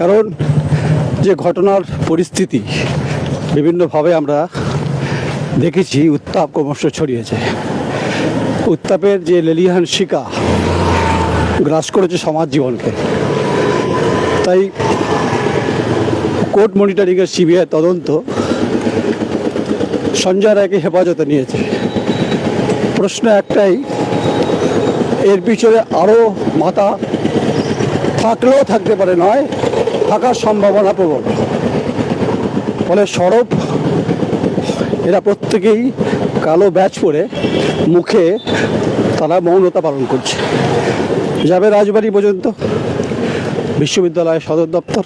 কারণ যে ঘটনার পরিস্থিতি বিভিন্নভাবে আমরা দেখেছি, উত্তাপ ক্রমশ ছড়িয়েছে। উত্তাপের যে লেলিহান শিকা গ্রাস করেছে সমাজ জীবনকে। তাই কোর্ট মনিটরিংয়ের সিবিআই তদন্ত সঞ্জয় রায়কে হেফাজতে নিয়েছে। প্রশ্ন একটাই, এর পিছনে আরও মাথা থাকলেও থাকতে পারে নয় থাকার সম্ভাবনা প্রবল। ফলে সরব, এরা প্রত্যেকেই কালো ব্যাচ পরে মুখে তারা মৌনতা পালন করছে। যাবে রাজবাড়ি পর্যন্ত? বিশ্ববিদ্যালয়ের সদর দপ্তর?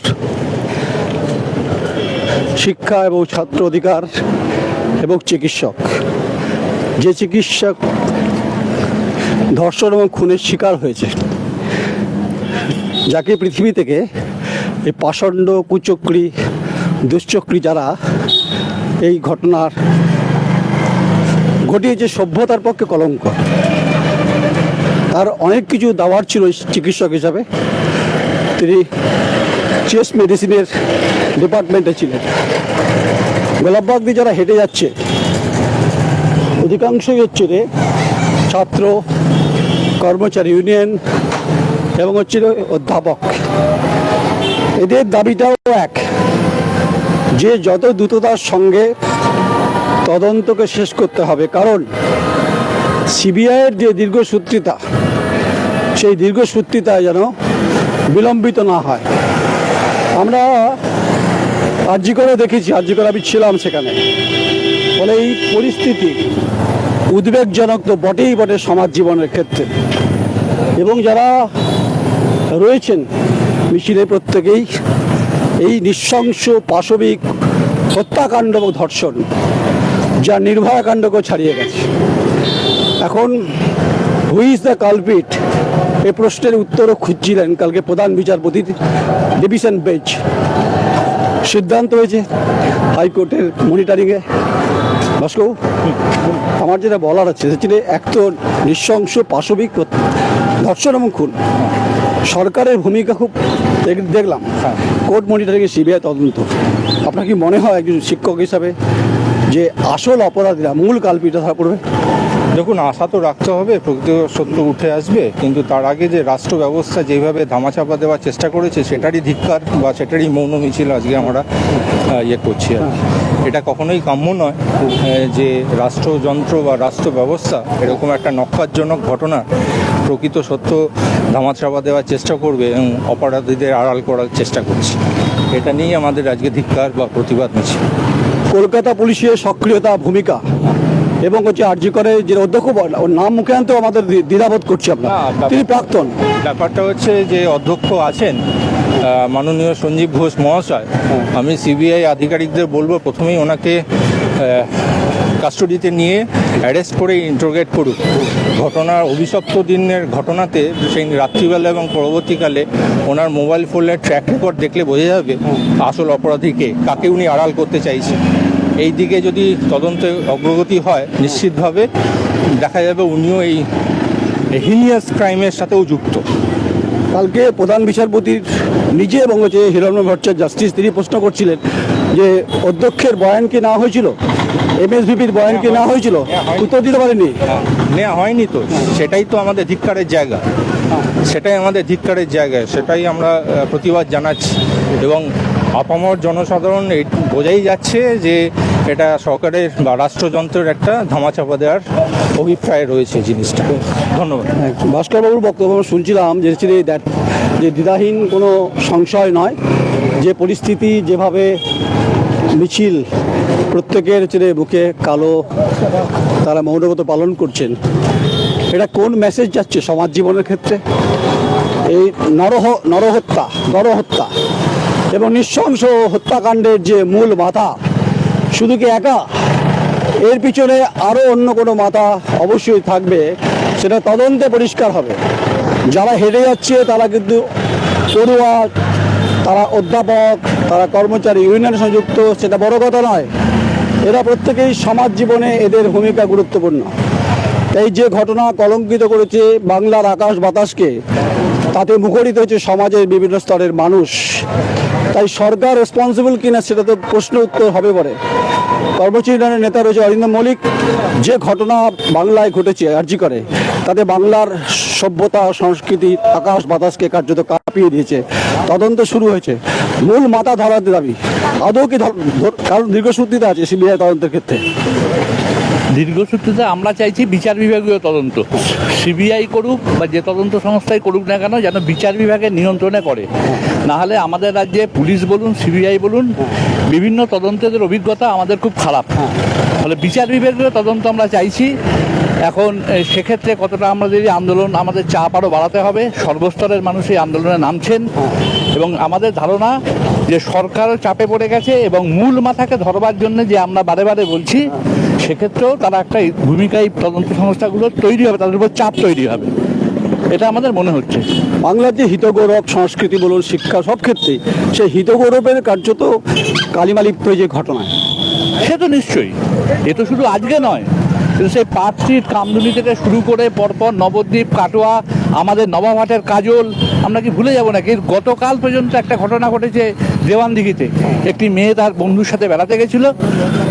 শিক্ষা এবং ছাত্র অধিকার এবং চিকিৎসক। যে চিকিৎসক ধর্ষণ এবং খুনের শিকার হয়েছে, যাকে পৃথিবী থেকে এই পাষণ্ড কুচক্রী, দুশ্চক্রী যারা এই ঘটনার ঘটিয়েছে সভ্যতার পক্ষে কলঙ্ক। তার অনেক কিছু দাওয়ার ছিল চিকিৎসক হিসাবে। তিনি চেস্ট মেডিসিনের ডিপার্টমেন্টে ছিলেন। গোলাপবাগ দিয়ে যারা হেঁটে যাচ্ছে, অধিকাংশই হচ্ছে রে ছাত্র, কর্মচারী, ইউনিয়ন এবং হচ্ছে অধ্যাপক। এদের দাবিটাও এক। যে যত দ্রুততার সঙ্গে তদন্তকে শেষ করতে হবে, কারণ সিবিআইয়ের যে দীর্ঘসূত্রিতা সেই দীর্ঘসূত্রিতা যেন বিলম্বিত না হয়। আমরা আর্জি করে দেখেছি, আর্জি করে আমি ছিলাম সেখানে। ফলে এই পরিস্থিতি উদ্বেগজনক তো বটেই বটে সমাজ জীবনের ক্ষেত্রে। এবং যারা রয়েছেন মিছিলে প্রত্যেকেই এই নৃশংস পাশবিক হত্যাকাণ্ড এবং ধর্ষণ যা নির্ভয়াকাণ্ডকেও ছাড়িয়ে গেছে। এখন হুই ইজ দ্য কালপিট এ প্রশ্নের উত্তরও খুঁজছিলেন কালকে প্রধান বিচারপতি ডিভিশন বেঞ্চ সিদ্ধান্ত হয়েছে হাইকোর্টের মনিটরিংয়ে ভাস্কর, আমার যেটা বলার আছে, সেটা এক তো নৃশংস পাশবিক ধর্ষণ এবং খুন। সরকারের ভূমিকা খুব দেখ- দেখলাম। কোর্ট মনিটরিংয়ে সিবিআই তদন্ত। আপনার কি মনে হয় একজন শিক্ষক হিসাবে যে আসল অপরাধীরা মূল কালপিটা ধরা পড়বে দেখুন আশা তো রাখতে হবে প্রকৃত সত্য উঠে আসবে কিন্তু তার আগে যে রাষ্ট্র ব্যবস্থা যেভাবে ধামাচাপা দেওয়ার চেষ্টা করেছে সেটারই ধিক্কার বা সেটারই মৌন মিছিল আজকে আমরা ইয়ে করছি আর এটা কখনোই কাম্য নয় যে রাষ্ট্রযন্ত্র বা রাষ্ট্র ব্যবস্থা এরকম একটা নক্কারজনক ঘটনা প্রকৃত সত্য ধামাচাপা দেওয়ার চেষ্টা করবে এবং অপরাধীদের আড়াল করার চেষ্টা করছে। এটা নিয়েই আমাদের আজকে ধিক্কার বা প্রতিবাদ মিছিল কলকাতা পুলিশের সক্রিয়তা ভূমিকা এবং হচ্ছে আর্জি করে যে অধ্যক্ষ নাম মুখে আনতেও আমাদের দ্বিধাবোধ করছি আপনার তিনি প্রাক্তন। ব্যাপারটা হচ্ছে যে অধ্যক্ষ আছেন মাননীয় সঞ্জীব ঘোষ মহাশয় আমি সিবিআই আধিকারিকদের বলব প্রথমেই ওনাকে কাস্টডিতে নিয়ে অ্যারেস্ট করে ইন্টারোগেট করুক ঘটনার অভিশপ্ত দিনের ঘটনাতে সেই রাত্রিবেলা এবং পরবর্তীকালে ওনার মোবাইল ফোনের ট্র্যাক রেকর্ড দেখলে বোঝা যাবে আসল অপরাধীকে কাকে উনি আড়াল করতে চাইছেন। এই দিকে যদি তদন্তে অগ্রগতি হয়, নিশ্চিতভাবে দেখা যাবে উনিও এই হিনিয়াস ক্রাইমের সাথেও যুক্ত। কালকে প্রধান বিচারপতির নিজে এবং হচ্ছে হিরণ্য ভট্টাচার্য জাস্টিস তিনি প্রশ্ন করছিলেন যে অধ্যক্ষের বয়ান কি না হয়েছিল? এমএসভিপির বয়ান কি না হয়েছিল? উত্তর দিতে পারেনি নেওয়া হয়নি তো। সেটাই তো আমাদের ধিক্কারের জায়গা। সেটাই আমাদের ধিক্কারের জায়গা। সেটাই আমরা প্রতিবাদ জানাচ্ছি। এবং আপামর জনসাধারণ এই বোঝাই যাচ্ছে যে এটা সরকারের বা রাষ্ট্রযন্ত্রের একটা ধামাচাপা দেওয়ার অভিপ্রায় রয়েছে জিনিসটা। ধন্যবাদ। ভাস্করবাবুর বক্তব্য শুনছিলাম যে যে দ্বিধাহীন কোনো সংশয় নয় যে পরিস্থিতি যেভাবে মিছিল প্রত্যেকের হচ্ছে বুকে কালো, তারা মৌনগত পালন করছেন। এটা কোন মেসেজ যাচ্ছে সমাজ জীবনের ক্ষেত্রে? এই নরহ, নরহত্যা নরহত্যা এবং নৃশংস হত্যাকাণ্ডের যে মূল মাথা শুধু কি একা? এর পিছনে আরও অন্য কোনো মাথা অবশ্যই থাকবে, সেটা তদন্তে পরিষ্কার হবে। যারা হেরে যাচ্ছে, তারা কিন্তু পড়ুয়া, তারা অধ্যাপক, তারা কর্মচারী ইউনিয়ন সংযুক্ত, সেটা বড় কথা নয়। এরা প্রত্যেকেই সমাজ জীবনে এদের ভূমিকা গুরুত্বপূর্ণ। এই যে ঘটনা কলঙ্কিত করেছে বাংলার আকাশ বাতাসকে, তাতে মুখরিত হয়েছে সমাজের বিভিন্ন স্তরের মানুষ। তাই সরকার রেসপন্সিবল কিনা সেটা তো প্রশ্ন উত্তর হবে পরে। কর্মচারী দলের নেতা রয়েছে অরিন্দম মল্লিক। যে ঘটনা বাংলায় ঘটেছে আর্জি করে, তাতে বাংলার সভ্যতা, সংস্কৃতি, আকাশ বাতাসকে কার্যত কাঁপিয়ে দিয়েছে। তদন্ত শুরু হয়েছে। মূল মাথা ধরাতে দাবি, আদৌ কি কারণ দীর্ঘসূত্রিতা আছে সিবিআই তদন্তের ক্ষেত্রে। দীর্ঘসূত্রিতে আমরা চাইছি বিচার বিভাগীয় তদন্ত। সিবিআই করুক বা যে তদন্ত সংস্থাই করুক না কেন যেন বিচার বিভাগের নিয়ন্ত্রণে করে না হলে আমাদের রাজ্যে পুলিশ বলুন, সিবিআই বলুন, বিভিন্ন তদন্তের অভিজ্ঞতা আমাদের খুব খারাপ। ফলে বিচার বিভাগীয় তদন্ত আমরা চাইছি এখন সেক্ষেত্রে কতটা আমাদের এই আন্দোলন আমাদের চাপ আরও বাড়াতে হবে সর্বস্তরের মানুষ এই আন্দোলনে নামছেন। এবং আমাদের ধারণা যে সরকার চাপে পড়ে গেছে এবং মূল মাথাকে ধরবার জন্য যে আমরা বারে বারে বলছি সেক্ষেত্রেও তারা একটা ভূমিকায় তদন্ত সংস্থাগুলো তৈরি হবে তাদের উপর চাপ তৈরি হবে। এটা আমাদের মনে হচ্ছে। বাংলার যে হিতগৌরব সংস্কৃতি বলুন শিক্ষা সব ক্ষেত্রেই সেই হিতগৌরবের কার্যত কালিমালিপ্ত যে ঘটনা। সে তো নিশ্চয়ই। এ তো শুধু আজকে নয় কিন্তু সেই পার্ক কামদুনি থেকে শুরু করে পরপর নবদ্বীপ, কাটোয়া, আমাদের নবাবহাটের কাজল, আমরা কি ভুলে যাব নাকি? গতকাল পর্যন্ত একটা ঘটনা ঘটেছে দেওয়ানদিঘিতে। একটি মেয়ে তার বন্ধুর সাথে বেড়াতে গেছিল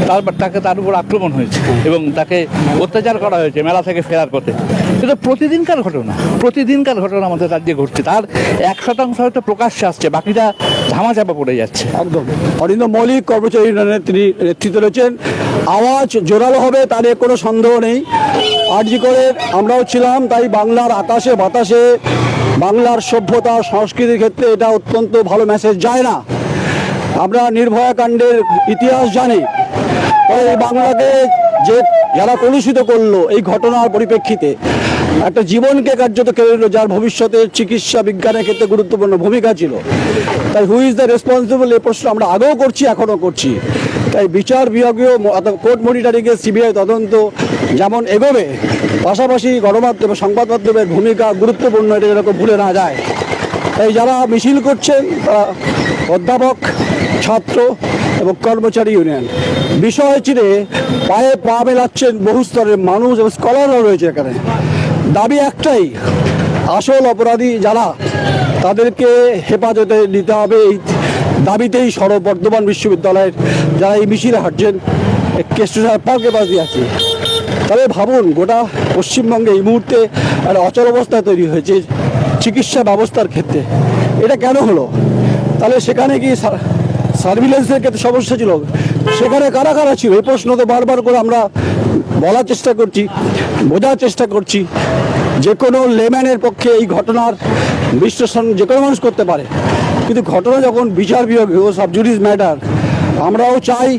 তারপর তাকে তার উপর আক্রমণ হয়েছে এবং তাকে অত্যাচার করা হয়েছে মেলা থেকে ফেরার পথে। এটা প্রতিদিনকার ঘটনা প্রতিদিনকার ঘটনা আমাদের রাজ্যে ঘটছে। তার এক শতাংশ হয়তো প্রকাশ্যে আসছে, বাকিটা ধামাচাপা পড়ে যাচ্ছে। একদম। অরিন্দ মৌলিক কর্মচারী তিনি নেতৃত্ব রয়েছেন। আওয়াজ জোরালো হবে তার কোনো সন্দেহ নেই। আরজি করে আমরাও ছিলাম, তাই বাংলার আকাশে বাতাসে, বাংলার সভ্যতা, সংস্কৃতির ক্ষেত্রে এটা অত্যন্ত ভালো মেসেজ যায় না। আমরা নির্ভয়া কাণ্ডের ইতিহাস জানি তবে এই বাংলাকে যে যারা কলুষিত করল এই ঘটনার পরিপ্রেক্ষিতে, একটা জীবনকে কার্যত কেড়ে নিল, যার ভবিষ্যতের চিকিৎসা বিজ্ঞানের ক্ষেত্রে গুরুত্বপূর্ণ ভূমিকা ছিল। তাই হু ইজ দ্য রেসপন্সিবল এই প্রশ্ন আমরা আগেও করছি, এখনও করছি। তাই বিচার বিভাগীয় কোর্ট মনিটরিংয়ে সিবিআই তদন্ত যেমন এগোবে, পাশাপাশি গণমাধ্যম সংবাদ মাধ্যমের ভূমিকা গুরুত্বপূর্ণ, এটা যেন কেউ ভুলে না যায়। তাই যারা মিছিল করছেন, তারা অধ্যাপক, ছাত্র এবং কর্মচারী ইউনিয়ন, বিষয় চিরে পায়ে পা মেলাচ্ছেন বহু স্তরের মানুষ এবং স্কলাররা রয়েছে এখানে। দাবি একটাই, আসল অপরাধী যারা, তাদেরকে হেফাজতে নিতে হবে, এই দাবিতেই সরব বর্ধমান বিশ্ববিদ্যালয়ের যারা এই মিছিলে হাঁটছেন কেষ্টসার পার্কে পাশ দিয়ে আছে তবে ভাবুন, গোটা পশ্চিমবঙ্গে এই মুহূর্তে একটা অচল অবস্থা তৈরি হয়েছে চিকিৎসা ব্যবস্থার ক্ষেত্রে। এটা কেন হলো? তাহলে সেখানে কি সার্ভিলেন্সের ক্ষেত্রে সমস্যা ছিল? সেখানে কারা কারা ছিল? এই প্রশ্ন তো বারবার করে আমরা বলার চেষ্টা করছি, বোঝার চেষ্টা করছি। যে কোনো লেম্যানের পক্ষে এই ঘটনার বিশ্লেষণ যে কোনো মানুষ করতে পারে। কিন্তু ঘটনা যখন বিচার বিভাগে ও সাবজুডিস ম্যাটার, আমরাও চাই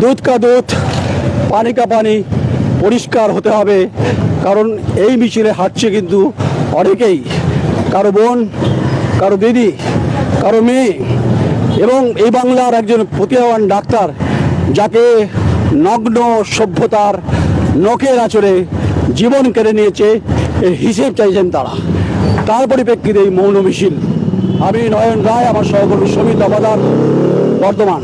দুধ কা দুধ, পানি কা পানি পরিষ্কার হতে হবে। কারণ এই মিছিলে হাঁটছে কিন্তু অনেকেই। কারও বোন, কারও দিদি, কারও মেয়ে এবং এই বাংলার একজন প্রতিভাবান ডাক্তার যাকে নগ্ন সভ্যতার নখের আচরে জীবন কেড়ে নিয়েছে হিসেব চাইছেন তারা। তার পরিপ্রেক্ষিতে এই মৌন মিছিল আমি নয়ন রায় আমার সহকর্মী সমিত অবদান বর্ধমান।